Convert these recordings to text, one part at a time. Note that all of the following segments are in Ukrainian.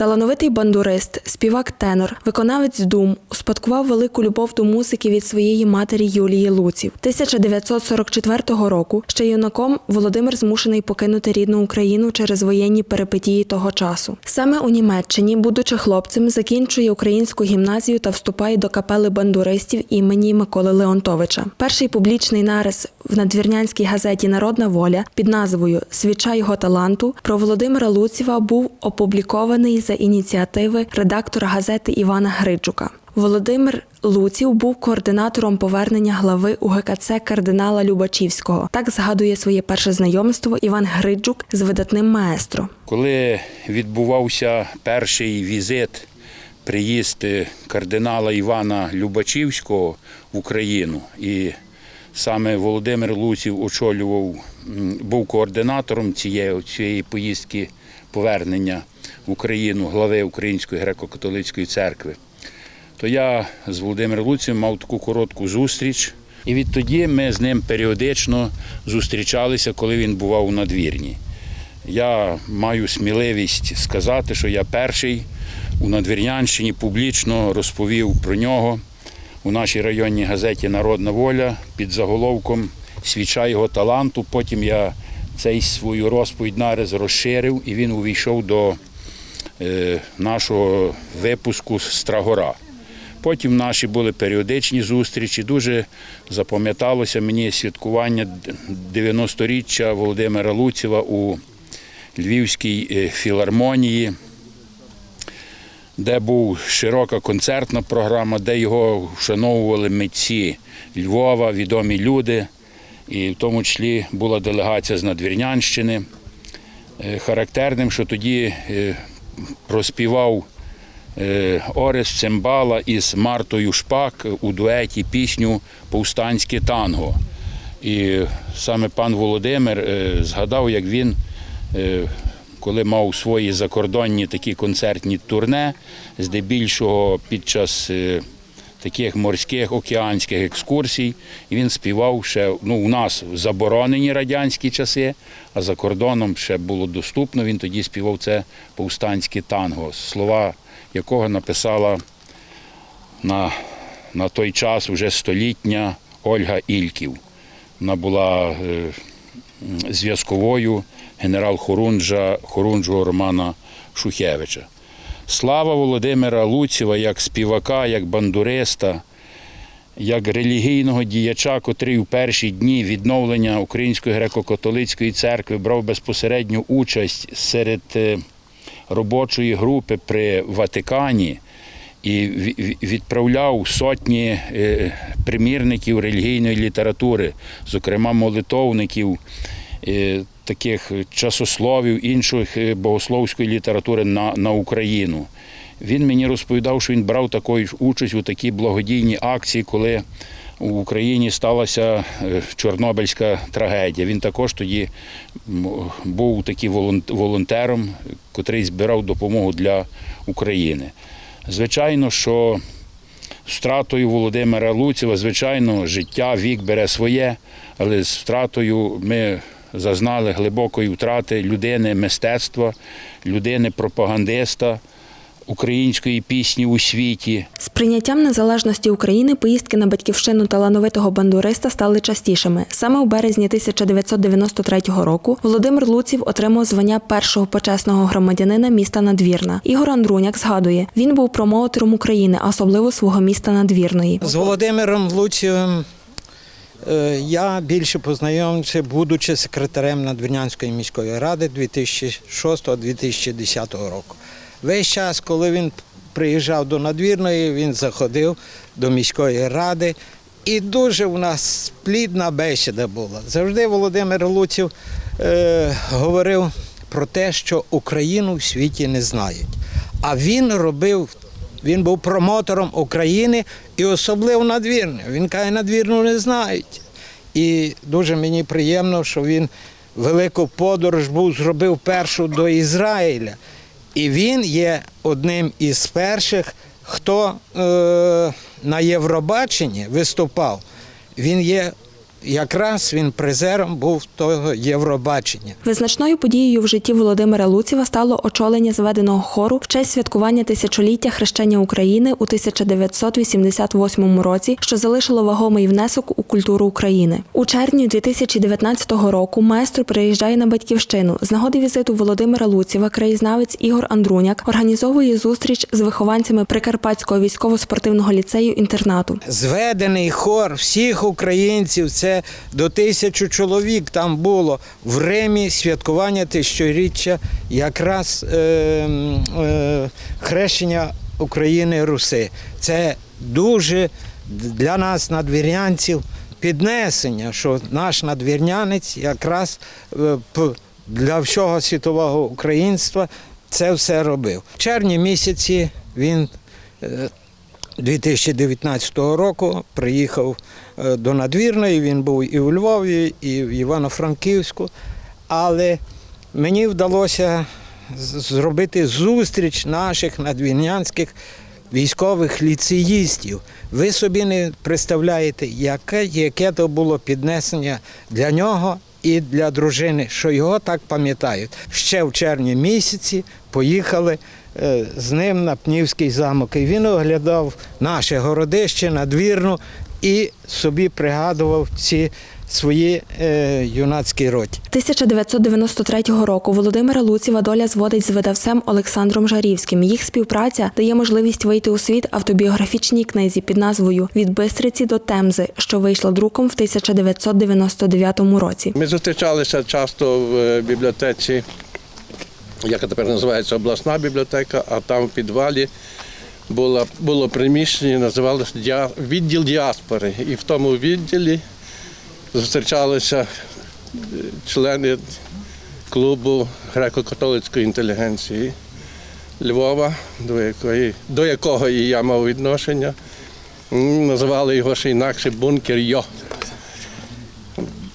Талановитий бандурист, співак-тенор, виконавець дум, успадкував велику любов до музики від своєї матері Юлії Луців. 1944 року ще юнаком Володимир змушений покинути рідну Україну через воєнні перипетії того часу. Саме у Німеччині, будучи хлопцем, закінчує українську гімназію та вступає до капели бандуристів імені Миколи Леонтовича. Перший публічний нарис в надвірнянській газеті Народна воля під назвою Свіча його таланту про Володимира Луціва був опублікований за ініціативи редактора газети Івана Гриджука. Володимир Луців був координатором повернення глави УГКЦ кардинала Любачівського. Так згадує своє перше знайомство Іван Гриджук з видатним маестро. Коли відбувався перший візит, приїзд е, кардинала Івана Любачівського в Україну, і саме Володимир Луців очолював, був координатором цієї, цієї поїздки повернення в Україну глави Української греко-католицької церкви, то я з Володимиром Луцем мав таку коротку зустріч. І відтоді ми з ним періодично зустрічалися, коли він бував у надвірні. Я маю сміливість сказати, що я перший у Надвірнянщині публічно розповів про нього у нашій районній газеті Народна воля під заголовком Свіча його таланту. Потім я цей свою розповідь нараз розширив і він увійшов до нашого випуску Страгора. Потім наші були періодичні зустрічі. Дуже запам'яталося мені святкування 90-річчя Володимира Луціва у Львівській е, філармонії, де був широка концертна програма, де його вшановували митці Львова, відомі люди, і в тому числі була делегація з Надвірнянщини. Е, Характерним, що тоді е, проспівав е, Орес Цимбала із Мартою Шпак у дуеті пісню Повстанське танго. І саме пан Володимир е, згадав, як він, е, коли мав свої закордонні такі концертні турне, здебільшого під час таких морських океанських екскурсій, і він співав ще ну, у нас заборонені радянські часи, а за кордоном ще було доступно. Він тоді співав це повстанське танго, слова якого написала на, на той час вже столітня Ольга Ільків. Вона була е, зв'язковою генерал Хорунжа, Хорунжого Романа Шухевича. Слава Володимира Луціва як співака, як бандуриста, як релігійного діяча, котрий у перші дні відновлення Української греко-католицької церкви брав безпосередню участь серед е, робочої групи при Ватикані і ві- ві- відправляв сотні е, примірників релігійної літератури, зокрема молитовників, е, таких часословів, інших е, богословської літератури на, на Україну. Він мені розповідав, що він брав такою ж участь у такій благодійній акції, коли в Україні сталася е, Чорнобильська трагедія. Він також тоді був таким волонтером, котрий збирав допомогу для України. Звичайно, що з втратою Володимира Луціва, звичайно, життя, вік бере своє, але з втратою ми зазнали глибокої втрати людини мистецтва, людини пропагандиста української пісні у світі. З прийняттям незалежності України поїздки на батьківщину талановитого бандуриста стали частішими. Саме у березні 1993 року Володимир Луців отримав звання першого почесного громадянина міста Надвірна. Ігор Андруняк згадує, він був промоутером України, особливо свого міста Надвірної. З Володимиром Луцієм е, я більше познайомився, будучи секретарем Надвірнянської міської ради 2006-2010 року. Весь час, коли він приїжджав до Надвірної, він заходив до міської ради. І дуже у нас плідна бесіда була. Завжди Володимир Луців е, говорив про те, що Україну в світі не знають. А він робив він був промотором України і особливо надвірну. Він каже, надвірну не знають. І дуже мені приємно, що він велику подорож був зробив першу до Ізраїля. І він є одним із перших, хто е, на Євробаченні виступав. Він є якраз він призером був того Євробачення. Визначною подією в житті Володимира Луціва стало очолення зведеного хору в честь святкування тисячоліття хрещення України у 1988 році, що залишило вагомий внесок у культуру України. У червні 2019 року маестро приїжджає на батьківщину. З нагоди візиту Володимира Луціва краєзнавець Ігор Андруняк організовує зустріч з вихованцями Прикарпатського військово-спортивного ліцею інтернату. Зведений хор всіх українців, це до тисячі чоловік там було в Римі святкування тисячоріччя якраз е, е, хрещення України Руси. Це дуже для нас, надвірнянців, піднесення, що наш надвірнянець якраз е, для всього світового українства це все робив. В червні місяці він е, 2019 року приїхав е, до надвірної. Він був і у Львові, і в Івано-Франківську. Але мені вдалося зробити зустріч наших надвірнянських військових ліцеїстів. Ви собі не представляєте, яке, яке то було піднесення для нього і для дружини, що його так пам'ятають. Ще в червні місяці поїхали з ним на Пнівський замок. І він оглядав наше городище, надвірну і собі пригадував ці свої е, юнацькі роки. 1993 року Володимира Луціва доля зводить з видавцем Олександром Жарівським. Їх співпраця дає можливість вийти у світ автобіографічній книзі під назвою Від Бистриці до Темзи, що вийшла друком в 1999 році. Ми зустрічалися часто в е, бібліотеці, яка тепер називається обласна бібліотека, а там в підвалі було, було приміщення, називалося відділ діаспори. І в тому відділі зустрічалися е, члени клубу греко-католицької інтелігенції Львова, до, якої, до якого і я мав відношення. Називали його ще інакше бункер Йо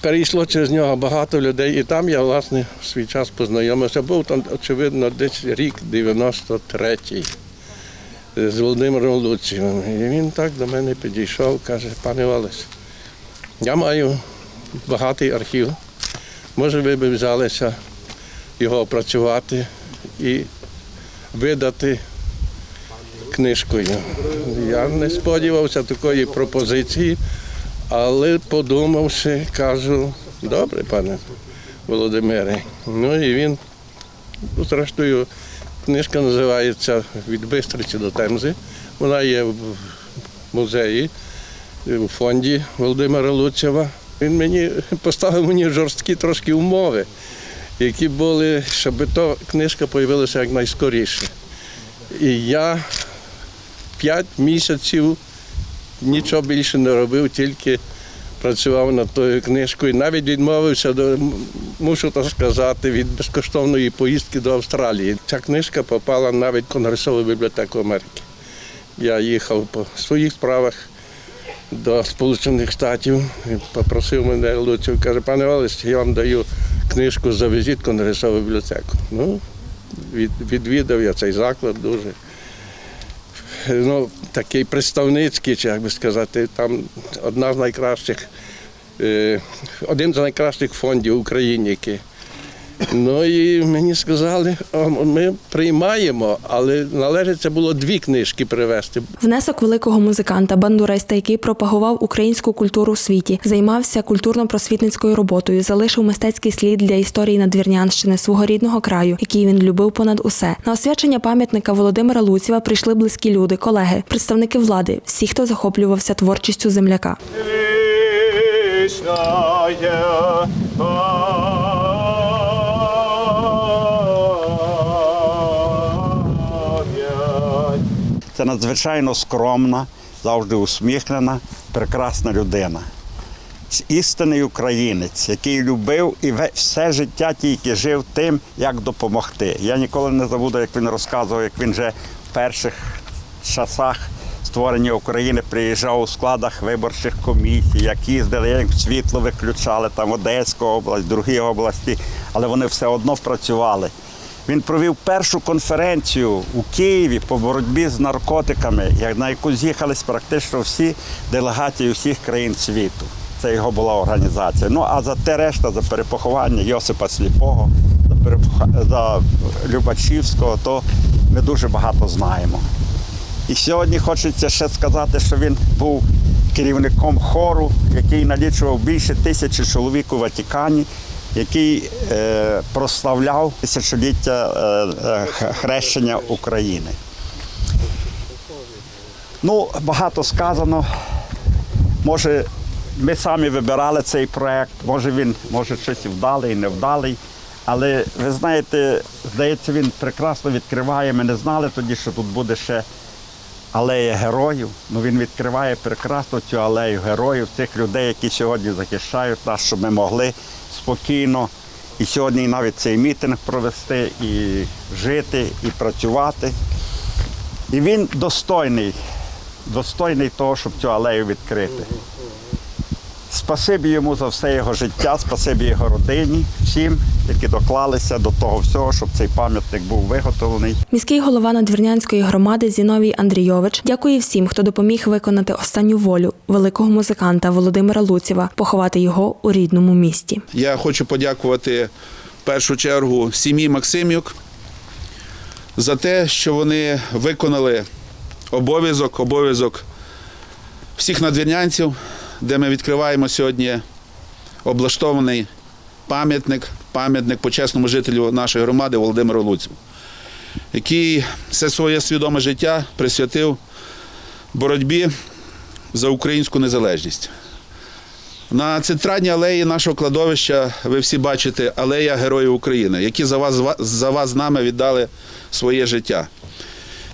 перейшло через нього багато людей, і там я, власне, в свій час познайомився. Був там, очевидно, десь рік 93-й з Володимиром Луцівим. І він так до мене підійшов, каже, пане Олесь, я маю багатий архів. Може, ви б взялися його опрацювати і видати книжкою. Я не сподівався такої пропозиції. Але подумавши, кажу, добре, пане Володимире. Ну і він, ну, зрештою, книжка називається Від Бистриці до Темзи. Вона є в музеї, у фонді Володимира Луцєва. Він мені поставив мені жорсткі трошки умови, які були, щоб то книжка з'явилася якнайскоріше. І я п'ять місяців нічого більше не робив, тільки працював над тою книжкою. Навіть відмовився до мушу так сказати, від безкоштовної поїздки до Австралії. Ця книжка попала навіть в Конгресову бібліотеку Америки. Я їхав по своїх справах до Сполучених Штатів і попросив мене Луців, каже, пане Олесь, я вам даю книжку завезіть в Конгресову бібліотеку. Ну, від, відвідав я цей заклад дуже ну, такий представницький, чи як би сказати, там одна з найкращих, е, один з найкращих фондів в Україні. Який. Ну і мені сказали, ми приймаємо, але належить це було дві книжки привезти. Внесок великого музиканта, бандуриста, який пропагував українську культуру у світі, займався культурно-просвітницькою роботою, залишив мистецький слід для історії Надвірнянщини, свого рідного краю, який він любив понад усе. На освячення пам'ятника Володимира Луціва прийшли близькі люди, колеги, представники влади, всі, хто захоплювався творчістю земляка. Це надзвичайно скромна, завжди усміхнена, прекрасна людина. Істинний українець, який любив і все життя тільки жив тим, як допомогти. Я ніколи не забуду, як він розказував, як він вже в перших часах створення України приїжджав у складах виборчих комісій, як їздили, як світло виключали, там Одеська область, другі області, але вони все одно працювали. Він провів першу конференцію у Києві по боротьбі з наркотиками, на яку з'їхались практично всі делегації усіх країн світу. Це його була організація. Ну а за те решта, за перепоховання Йосипа Сліпого, за, перепоха- за Любачівського, то ми дуже багато знаємо. І сьогодні хочеться ще сказати, що він був керівником хору, який налічував більше тисячі чоловік у Ватикані, який е, прославляв тисячоліття е, е, хрещення України. Ну, багато сказано. Може, ми самі вибирали цей проект, може він може щось вдалий, невдалий. Але ви знаєте, здається, він прекрасно відкриває. Ми не знали тоді, що тут буде ще алея героїв. Ну він відкриває прекрасно цю алею героїв, цих людей, які сьогодні захищають нас, щоб ми могли спокійно і сьогодні навіть цей мітинг провести, і жити, і працювати. І він достойний, достойний того, щоб цю алею відкрити. Спасибі йому за все його життя, спасибі його родині, всім, які доклалися до того всього, щоб цей пам'ятник був виготовлений. Міський голова Надвірнянської громади Зіновій Андрійович дякує всім, хто допоміг виконати останню волю великого музиканта Володимира Луцєва, поховати його у рідному місті. Я хочу подякувати в першу чергу сім'ї Максимюк за те, що вони виконали обов'язок, обов'язок всіх надвірнянців, де ми відкриваємо сьогодні облаштований пам'ятник, пам'ятник почесному жителю нашої громади Володимиру Луцьву, який все своє свідоме життя присвятив боротьбі за українську незалежність. На центральній алеї нашого кладовища ви всі бачите алея Героїв України, які за вас, за вас з нами віддали своє життя.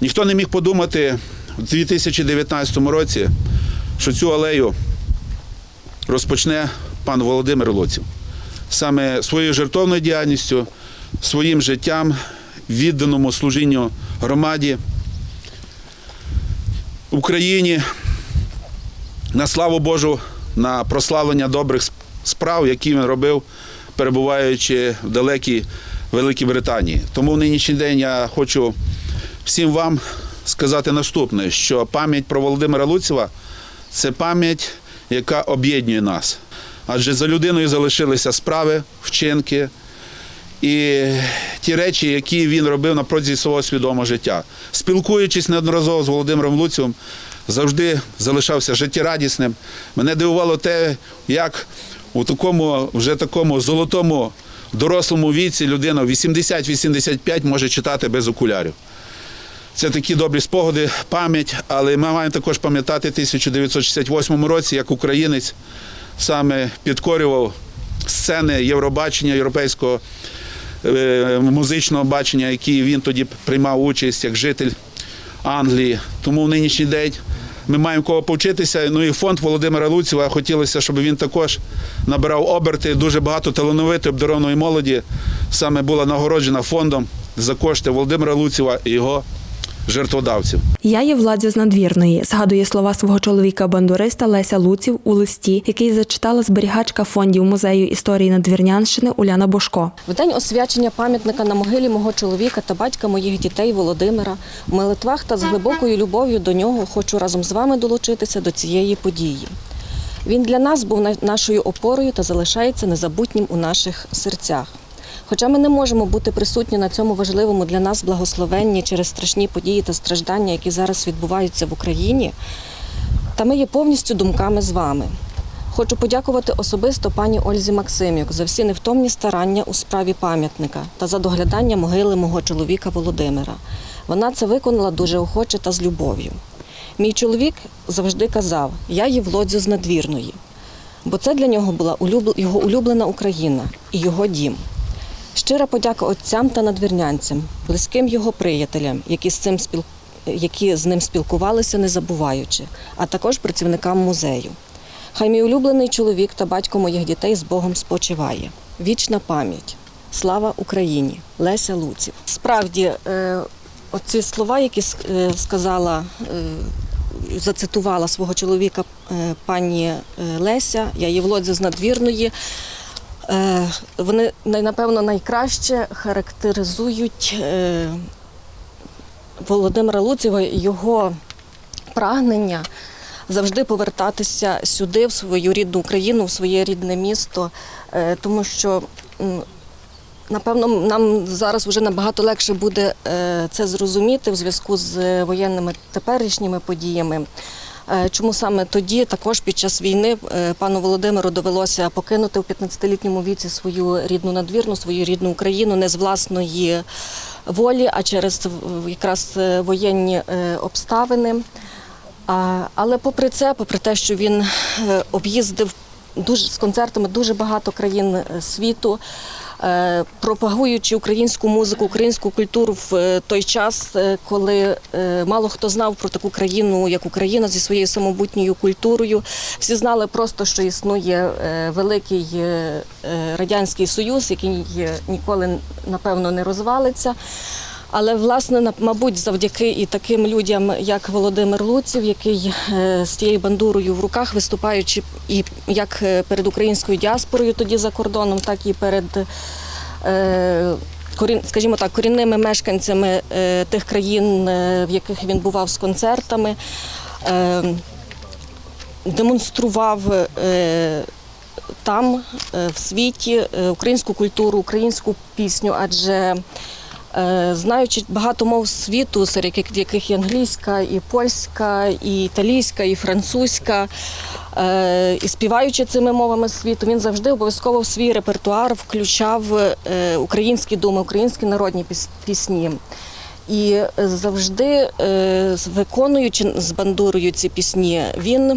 Ніхто не міг подумати у 2019 році, що цю алею розпочне пан Володимир Лоців. Саме своєю жертовною діяльністю, своїм життям, відданому служінню громаді, Україні, на славу Божу, на прославлення добрих справ, які він робив, перебуваючи в далекій Великій Британії. Тому в нинішній день я хочу всім вам сказати наступне: що пам'ять про Володимира Луцева це пам'ять, яка об'єднує нас. Адже за людиною залишилися справи, вчинки і ті речі, які він робив на протязі свого свідомого життя. Спілкуючись неодноразово з Володимиром Луцевим, завжди залишався життєрадісним. Мене дивувало те, як у такому вже такому золотому дорослому віці людина 80-85 може читати без окулярів. Це такі добрі спогади, пам'ять, але ми маємо також пам'ятати 1968 році, як українець саме підкорював сцени Євробачення, європейського е, музичного бачення, які він тоді приймав участь як житель Англії. Тому в нинішній день ми маємо кого повчитися. Ну і фонд Володимира Луцева хотілося, щоб він також набирав оберти. Дуже багато талановитої обдарованої молоді саме була нагороджена фондом за кошти Володимира Луцева і його жертводавців. Я є владзя з надвірної, згадує слова свого чоловіка бандуриста Леся Луців у листі, який зачитала зберігачка фондів музею історії Надвірнянщини Уляна Бошко. В день освячення пам'ятника на могилі мого чоловіка та батька моїх дітей Володимира в молитвах та з глибокою любов'ю до нього хочу разом з вами долучитися до цієї події. Він для нас був на- нашою опорою та залишається незабутнім у наших серцях. Хоча ми не можемо бути присутні на цьому важливому для нас благословенні через страшні події та страждання, які зараз відбуваються в Україні, та ми є повністю думками з вами. Хочу подякувати особисто пані Ользі Максимюк за всі невтомні старання у справі пам'ятника та за доглядання могили мого чоловіка Володимира. Вона це виконала дуже охоче та з любов'ю. Мій чоловік завжди казав: я є Володзю з надвірної, бо це для нього була його улюблена Україна і його дім. Щира подяка отцям та надвірнянцям, близьким його приятелям, які з цим спіл... які з ним спілкувалися, не забуваючи, а також працівникам музею. Хай мій улюблений чоловік та батько моїх дітей з Богом спочиває. Вічна пам'ять. Слава Україні! Леся Луців. Справді, е, оці слова, які е, сказала, е, зацитувала свого чоловіка пані Леся, я є Володя з надвірної. Е, Вони напевно найкраще характеризують е, Володимира Луцєва і його прагнення завжди повертатися сюди, в свою рідну Україну, в своє рідне місто, е, тому що. Напевно, нам зараз вже набагато легше буде це зрозуміти в зв'язку з воєнними теперішніми подіями. Е, Чому саме тоді, також під час війни, е, пану Володимиру довелося покинути у 15-літньому віці свою рідну надвірну, свою рідну Україну не з власної волі, а через якраз е, воєнні обставини. Але попри це, попри те, що він об'їздив дуже з концертами дуже багато країн світу, пропагуючи українську музику, українську культуру в е, той час, е, коли е, мало хто знав про таку країну, як Україна, зі своєю самобутньою культурою. Всі знали просто, що існує е, великий е, е, радянський союз, який е, ніколи напевно не розвалиться. Але власне мабуть, завдяки і таким людям, як Володимир Луців, який е, з тією бандурою в руках, виступаючи і як е, перед українською діаспорою тоді за кордоном, так і перед. е, Скажімо так, корінними мешканцями тих країн, в яких він бував з концертами, демонстрував там, в світі, українську культуру, українську пісню, адже Знаючи багато мов світу, серед яких- і англійська, і польська, і італійська, і французька, е, і співаючи цими мовами світу, він завжди обов'язково в свій репертуар включав е, українські думи, українські народні піс- пісні. І е, завжди, е, виконуючи з бандурою ці пісні, він е,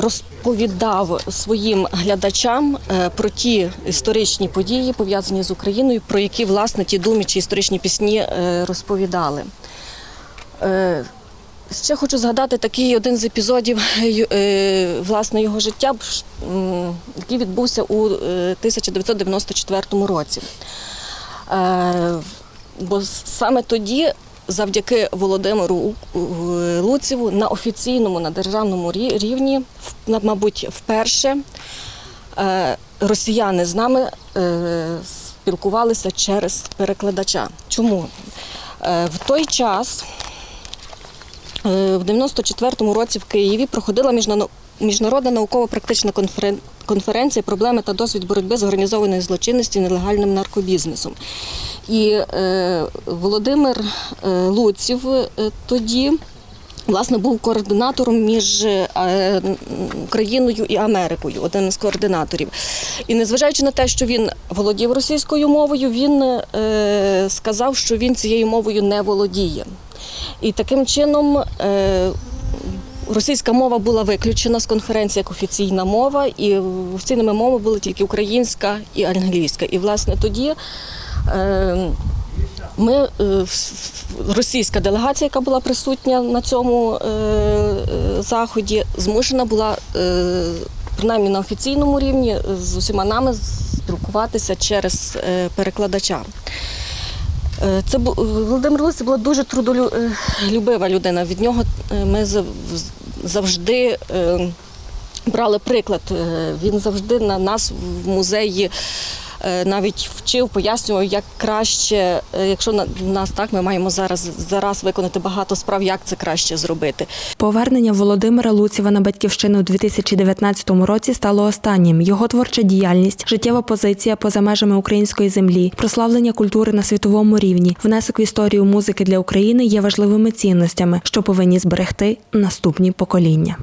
розповідав своїм глядачам е, про ті історичні події, пов'язані з Україною, про які власне ті думі чи історичні пісні е, розповідали. Е, Ще хочу згадати такий один з епізодів е, власне його життя, який відбувся у е, 1994 році. Е, Бо саме тоді, завдяки Володимиру Луцеву, на офіційному, на державному рівні, мабуть, вперше е, росіяни з нами е, спілкувалися через перекладача. Чому? Е, В той час В 94-му році в Києві проходила міжнародна науково-практична конферен- конференція проблеми та досвід боротьби з організованою злочинністю нелегальним наркобізнесом. І е, Володимир е, Луців е, тоді. Власне, був координатором між е, Україною і Америкою, один із координаторів. І незважаючи на те, що він володів російською мовою, він е, сказав, що він цією мовою не володіє. І таким чином е, російська мова була виключена з конференції як офіційна мова, і офіційними мовами були тільки українська і англійська. І власне тоді. Е, ми е, російська делегація, яка була присутня на цьому е, заході, змушена була принаймні на офіційному рівні з усіма нами спілкуватися через перекладача. Це Володимир Лисий була дуже трудолюбива людина. Від нього ми завжди е, брали приклад. Е, Він завжди на нас в музеї навіть вчив, пояснював, як краще, е, якщо на нас так, ми маємо зараз зараз виконати багато справ, як це краще зробити. Повернення Володимира Луцєва на батьківщину у 2019 році стало останнім. Його творча діяльність, життєва позиція поза межами української землі, прославлення культури на світовому рівні, внесок в історію музики для України є важливими цінностями, що повинні зберегти наступні покоління.